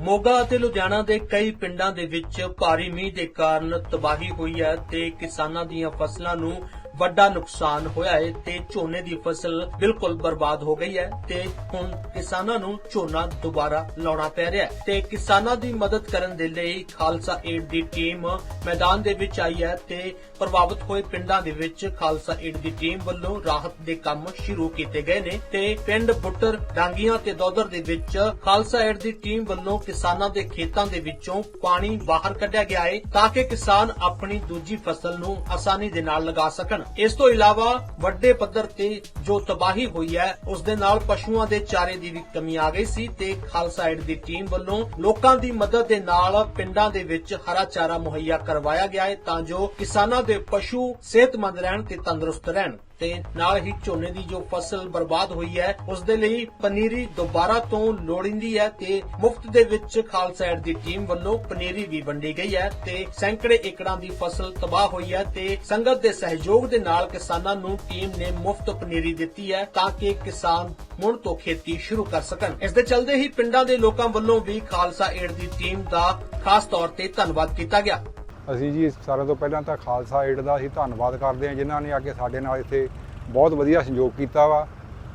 ਮੋਗਾ ਅਤੇ ਲੁਧਿਆਣਾ ਦੇ ਕਈ ਪਿੰਡਾਂ ਦੇ ਵਿੱਚ ਭਾਰੀ ਮੀਂਹ ਦੇ ਕਾਰਨ ਤਬਾਹੀ ਹੋਈ ਹੈ ਤੇ ਕਿਸਾਨਾਂ ਦੀਆਂ ਫਸਲਾਂ ਨੂੰ ਵੱਡਾ ਨੁਕਸਾਨ ਹੋਇਆ ਹੈ ਤੇ ਝੋਨੇ ਦੀ ਫਸਲ ਬਿਲਕੁਲ ਬਰਬਾਦ ਹੋ ਗਈ ਹੈ ਤੇ ਹੁਣ ਕਿਸਾਨਾਂ ਨੂੰ ਝੋਨਾ ਦੁਬਾਰਾ ਲਾਉਣਾ ਪੈ ਰਿਹਾ ਹੈ ਤੇ ਕਿਸਾਨਾਂ ਦੀ ਮਦਦ ਕਰਨ ਦੇ ਲਈ ਖਾਲਸਾ ਏਡ ਦੀ ਟੀਮ ਮੈਦਾਨ ਦੇ ਵਿੱਚ ਆਈ ਹੈ ਤੇ ਪ੍ਰਭਾਵਿਤ ਹੋਏ ਪਿੰਡਾਂ ਦੇ ਵਿੱਚ ਖਾਲਸਾ ਏਡ ਦੀ ਟੀਮ ਵੱਲੋਂ ਰਾਹਤ ਦੇ ਕੰਮ ਸ਼ੁਰੂ ਕੀਤੇ ਗਏ ਨੇ ਤੇ ਪਿੰਡ ਬੁੱਟਰ, ਡਾਂਗੀਆਂ ਤੇ ਦੌਦਰ ਦੇ ਵਿੱਚ ਖਾਲਸਾ ਏਡ ਦੀ ਟੀਮ ਵੱਲੋਂ ਕਿਸਾਨਾਂ ਦੇ ਖੇਤਾਂ ਦੇ ਵਿੱਚੋਂ ਪਾਣੀ ਬਾਹਰ ਕੱਢਿਆ ਗਿਆ ਹੈ ਤਾਂ ਕਿ ਕਿਸਾਨ ਆਪਣੀ ਦੂਜੀ ਫਸਲ ਨੂੰ ਆਸਾਨੀ ਦੇ ਨਾਲ ਲਗਾ ਸਕਣ। ਇਸ ਤੋਂ ਇਲਾਵਾ ਵੱਡੇ ਪੱਧਰ ਤੇ ਜੋ ਤਬਾਹੀ ਹੋਈ ਹੈ, ਉਸ ਦੇ ਨਾਲ ਪਸ਼ੂਆਂ ਦੇ ਚਾਰੇ ਦੀ ਵੀ ਕਮੀ ਆ ਗਈ ਸੀ ਤੇ ਖਾਲਸਾ ਏਡ ਦੀ ਟੀਮ ਵੱਲੋਂ ਲੋਕਾਂ ਦੀ ਮਦਦ ਦੇ ਨਾਲ ਪਿੰਡਾਂ ਦੇ ਵਿੱਚ ਹਰਾ ਚਾਰਾ ਮੁਹੱਈਆ ਕਰਵਾਇਆ ਗਿਆ ਹੈ ਤਾਂ ਜੋ ਕਿਸਾਨਾਂ ਦੇ ਪਸ਼ੂ ਸਿਹਤਮੰਦ ਰਹਿਣ ਤੇ ਤੰਦਰੁਸਤ ਰਹਿਣ। ਤੇ ਨਾਲ ਹੀ ਝੋਨੇ ਦੀ ਜੋ ਫਸਲ ਬਰਬਾਦ ਹੋਈ ਹੈ, ਉਸ ਦੇ ਲਈ ਪਨੀਰੀ ਦੁਬਾਰਾ ਤੋਂ ਲੋੜੀਂਦੀ ਹੈ ਤੇ ਮੁਫਤ ਦੇ ਵਿੱਚ ਖਾਲਸਾ ਏਡ ਦੀ ਟੀਮ ਵੱਲੋਂ ਪਨੀਰੀ ਵੀ ਵੰਡੀ ਗਈ ਹੈ ਤੇ ਸੈਂਕੜੇ ਏਕੜਾਂ ਦੀ ਫਸਲ ਤਬਾਹ ਹੋਈ ਹੈ ਤੇ ਸੰਗਤ ਦੇ ਸਹਿਯੋਗ ਦੇ ਨਾਲ ਕਿਸਾਨਾਂ ਨੂੰ ਟੀਮ ਨੇ ਮੁਫਤ ਪਨੀਰੀ ਦਿੱਤੀ ਹੈ ਤਾਂ ਕਿ ਕਿਸਾਨ ਮੁੜ ਤੋਂ ਖੇਤੀ ਸ਼ੁਰੂ ਕਰ ਸਕਣ। ਇਸ ਦੇ ਚਲਦੇ ਹੀ ਪਿੰਡਾਂ ਦੇ ਲੋਕਾਂ ਵੱਲੋਂ ਵੀ ਖਾਲਸਾ ਏਡ ਦੀ ਟੀਮ ਦਾ ਖਾਸ ਤੌਰ ਤੇ ਧੰਨਵਾਦ ਕੀਤਾ ਗਿਆ। ਅਸੀਂ ਜੀ ਸਾਰਿਆਂ ਤੋਂ ਪਹਿਲਾਂ ਤਾਂ ਖਾਲਸਾ ਏਡ ਦਾ ਅਸੀਂ ਧੰਨਵਾਦ ਕਰਦੇ ਹਾਂ ਜਿਨ੍ਹਾਂ ਨੇ ਆ ਕੇ ਸਾਡੇ ਨਾਲ ਇੱਥੇ ਬਹੁਤ ਵਧੀਆ ਸਹਿਯੋਗ ਕੀਤਾ ਵਾ।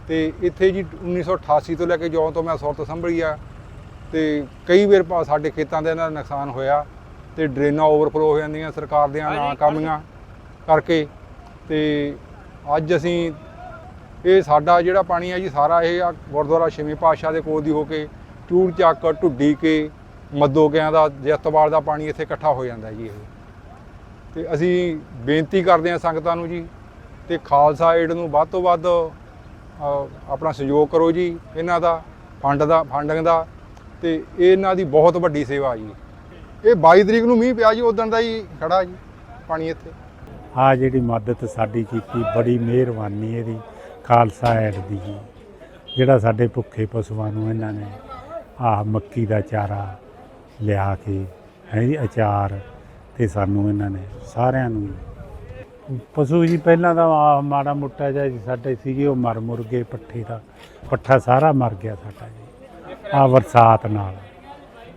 ਤੇ ਇੱਥੇ ਜੀ 1988 ਤੋਂ ਲੈ ਕੇ ਜਦੋਂ ਤੋਂ ਮੈਂ ਸੁਰਤ ਸੰਭਲੀ ਆ ਤੇ ਕਈ ਵਾਰ ਸਾਡੇ ਖੇਤਾਂ ਦੇ ਨਾਲ ਨੁਕਸਾਨ ਹੋਇਆ ਤੇ ਡਰੇਨਾਂ ਓਵਰਫਲੋ ਹੋ ਜਾਂਦੀਆਂ ਸਰਕਾਰ ਦੀਆਂ ਨਾਕਾਮੀਆਂ ਕਰਕੇ। ਤੇ ਅੱਜ ਅਸੀਂ ਇਹ ਸਾਡਾ ਜਿਹੜਾ ਪਾਣੀ ਹੈ ਜੀ ਸਾਰਾ ਇਹ ਆ ਗੁਰਦੁਆਰਾ ਛੇਵੇਂ ਪਾਤਸ਼ਾਹ ਦੇ ਕੋਲ ਦੀ ਹੋ ਕੇ ਚੂੜ ਚੱਕ ਢੁੱਡੀ ਕੇ ਮੱਦੋਕਿਆਂ ਦਾ, ਜੱਤਵਾਲ ਦਾ ਪਾਣੀ ਇੱਥੇ ਇਕੱਠਾ ਹੋ ਜਾਂਦਾ ਜੀ ਇਹ। ਤੇ ਅਸੀਂ ਬੇਨਤੀ ਕਰਦੇ ਹਾਂ ਸੰਗਤਾਂ ਨੂੰ ਜੀ, ਤੇ ਖਾਲਸਾ ਏਡ ਨੂੰ ਵੱਧ ਤੋਂ ਵੱਧ ਆਪਣਾ ਸਹਿਯੋਗ ਕਰੋ ਜੀ ਇਹਨਾਂ ਦਾ, ਫੰਡ ਦਾ, ਫੰਡਿੰਗ ਦਾ, ਤੇ ਇਹਨਾਂ ਦੀ ਬਹੁਤ ਵੱਡੀ ਸੇਵਾ ਜੀ। ਇਹ 22 ਤਰੀਕ ਨੂੰ ਮੀਂਹ ਪਿਆ ਜੀ, ਉਦੋਂ ਦਾ ਹੀ ਖੜਾ ਜੀ ਪਾਣੀ ਇੱਥੇ। ਆ ਜਿਹੜੀ ਮਦਦ ਸਾਡੀ ਕੀਤੀ, ਬੜੀ ਮਿਹਰਬਾਨੀ ਇਹਦੀ ਖਾਲਸਾ ਐਡ ਦੀ ਜੀ। ਜਿਹੜਾ ਸਾਡੇ ਭੁੱਖੇ ਪਸ਼ੂਆਂ ਨੂੰ ਇਹਨਾਂ ਨੇ ਆਹ ਮੱਕੀ ਦਾ ਚਾਰਾ ਲਿਆ ਕੇ ਹੈ ਜੀ ਅਚਾਰ ਤੇ ਸਾਨੂੰ ਇਹਨਾਂ ਨੇ ਸਾਰਿਆਂ ਨੂੰ ਪਸ਼ੂ ਜੀ ਪਹਿਲਾਂ ਤਾਂ ਆਹ ਮਾੜਾ ਮੋਟਾ ਜਿਹਾ ਜੀ ਸਾਡੇ ਸੀਗੇ, ਉਹ ਮਰ ਮੁਰ ਗਏ ਪੱਠੇ ਦਾ। ਪੱਠਾ ਸਾਰਾ ਮਰ ਗਿਆ ਸਾਡਾ ਜੀ। ਆ ਬਰਸਾਤ ਨਾਲ।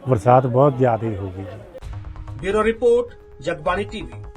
ਬਰਸਾਤ ਬਹੁਤ ਜ਼ਿਆਦਾ ਹੋ ਗਈ ਜੀ। Bureau report, Jagbani TV.